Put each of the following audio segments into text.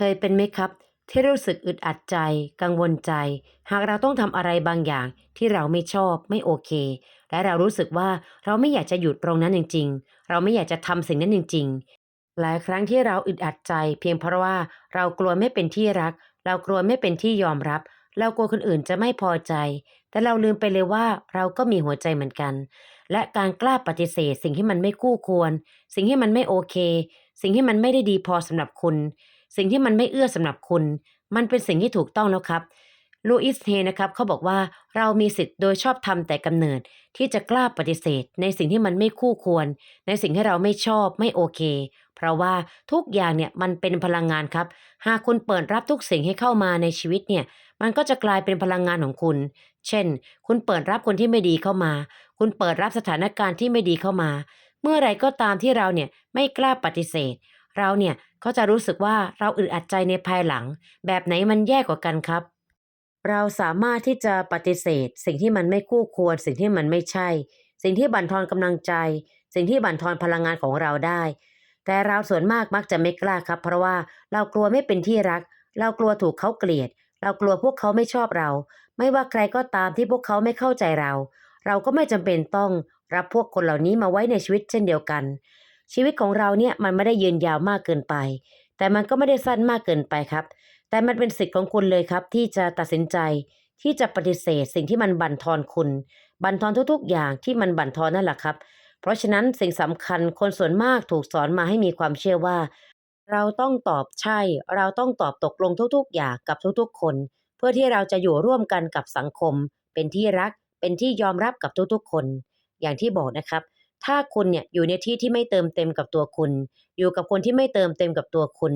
เคยเป็นไหมครับ ที่รู้สึกอึดอัดใจ กังวลใจ หากเราต้องทำอะไรบางอย่างที่เราไม่ชอบไม่โอเค และเรารู้สึกว่าเราไม่อยากจะหยุดตรงนั้นจริง ๆ เราไม่อยากจะทำสิ่งนั้นจริง ๆ หลายครั้งที่เราอึดอัดใจ เพียงเพราะว่าเรากลัวไม่เป็นที่รัก เรากลัวไม่เป็นที่ยอมรับ เรากลัวคนอื่นจะไม่พอใจ แต่เราลืมไปเลยว่าเราก็มีหัวใจเหมือนกัน และการกล้าปฏิเสธ สิ่งที่มันไม่คู่ควร สิ่งที่มันไม่โอเค สิ่งที่มันไม่ได้ดีพอสำหรับคุณ สิ่งที่มันไม่เอื้อสำหรับคุณ มันเป็นสิ่งที่ถูกต้องแล้วครับลูอิสเฮนะครับเขาบอกว่าเรามีสิทธิ์โดยชอบธรรมแต่กำเนิด ที่จะกล้าปฏิเสธ ในสิ่งที่มันไม่คู่ควร ในสิ่งที่เราไม่ชอบไม่โอเค เพราะว่าทุกอย่างเนี่ยมันเป็นพลังงานครับ หากคุณเปิดรับทุกสิ่งให้เข้ามาในชีวิตเนี่ยมันก็จะกลายเป็นพลังงานของคุณ เช่น คุณเปิดรับคนที่ไม่ดีเข้ามา คุณเปิดรับสถานการณ์ที่ไม่ดีเข้ามา เมื่อไรก็ตามที่เราเนี่ยไม่กล้าปฏิเสธ เราเนี่ยก็จะรู้สึกว่าเราอึดอัดใจในภายหลัง แบบไหนมันแย่กว่ากันครับ เราสามารถที่จะปฏิเสธ สิ่งที่มันไม่คู่ควร สิ่งที่มันไม่ใช่ สิ่งที่บั่นทอนกำลังใจ สิ่งที่บั่นทอนพลังงานของเราได้ แต่เราส่วนมากมักจะไม่กล้าครับ เพราะว่าเรากลัวไม่เป็นที่รัก เรากลัวถูกเขาเกลียด เรากลัวพวกเขาไม่ชอบเรา ไม่ว่าใครก็ตามที่พวกเขาไม่เข้าใจเรา เราก็ไม่จำเป็นต้องรับพวกคนเหล่านี้มาไว้ในชีวิตเช่นเดียวกัน ชีวิตของเราเนี่ยมันไม่ได้ยืนยาวมากเกินไป แต่มันก็ไม่ได้สั้นมากเกินไปครับ แต่มันเป็นสิทธิ์ของคุณเลยครับ ที่จะตัดสินใจที่จะปฏิเสธ สิ่งที่มันบั่นทอนคุณ บั่นทอนทุกๆ อย่างที่มันบั่นทอนนั่นแหละครับ เพราะฉะนั้นสิ่งสำคัญคนส่วนมากถูกสอนมาให้มีความเชื่อว่า เราต้องตอบใช่ เราต้องตอบตกลงทุกๆ อย่างกับทุกๆ คน เพื่อที่เราจะอยู่ร่วมกันกับสังคม เป็นที่รัก เป็นที่ยอมรับกับทุกๆ คน อย่างที่บอกนะครับ ถ้าคุณเนี่ยอยู่ในที่ที่ไม่เติมเต็มกับตัวคุณ อยู่กับคนที่ไม่เติมเต็มกับตัวคุณ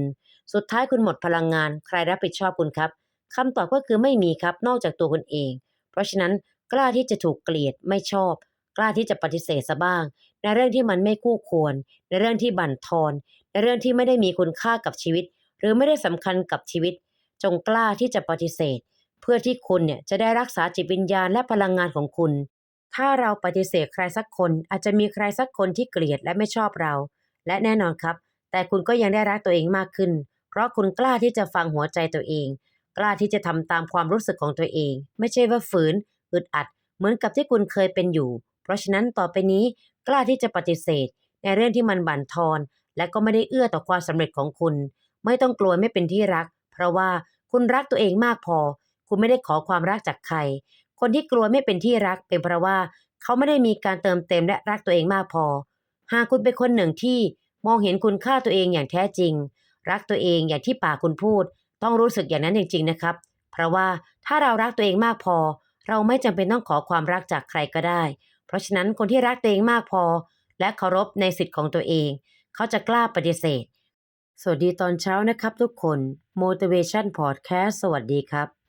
สุดท้ายคุณหมดพลังงาน ใครรับผิดชอบคุณครับคำตอบก็คือไม่มีครับนอกจากตัวคุณเอง เพราะฉะนั้นกล้าที่จะถูกเกลียดไม่ชอบ กล้าที่จะปฏิเสธซะบ้าง ในเรื่องที่มันไม่คู่ควร ในเรื่องที่บั่นทอน ในเรื่องที่ไม่ได้มีคุณค่ากับชีวิต หรือไม่ได้สำคัญกับชีวิต จงกล้าที่จะปฏิเสธ เพื่อที่คุณเนี่ยจะได้รักษาจิตวิญญาณและพลังงานของคุณ ถ้าเราปฏิเสธใครสักคนอาจจะมีใครสักคนที่เกลียดและไม่ชอบเรา และแน่นอนครับ แต่คุณก็ยังได้รักตัวเองมากขึ้น เพราะคุณกล้าที่จะฟังหัวใจตัวเอง กล้าที่จะทำตามความรู้สึกของตัวเอง ไม่ใช่ว่าฝืนอึดอัด เหมือนกับที่คุณเคยเป็นอยู่ เพราะฉะนั้นต่อไปนี้กล้าที่จะปฏิเสธ ในเรื่องที่มันบั่นทอน และก็ไม่ได้เอื้อต่อความสำเร็จของคุณ ไม่ต้องกลัวไม่เป็นที่รัก เพราะว่าคุณรักตัวเองมากพอ คุณไม่ได้ขอความรักจากใคร คนที่กลัวไม่เป็นที่รักเป็นเพราะว่าเขาไม่ได้มีการเติมเต็มและรักตัวเองมากพอ หากคุณเป็นคนหนึ่งที่มองเห็นคุณค่าตัวเองอย่างแท้จริง รักตัวเองอย่างที่ปากคุณพูด ต้องรู้สึกอย่างนั้นจริงๆนะครับ เพราะว่าถ้าเรารักตัวเองมากพอ เราไม่จำเป็นต้องขอความรักจากใครก็ได้ เพราะฉะนั้นคนที่รักตัวเองมากพอ และเคารพในสิทธิ์ของตัวเอง เขาจะกล้าปฏิเสธ สวัสดีตอนเช้านะครับทุกคน Motivation Podcast สวัสดีครับ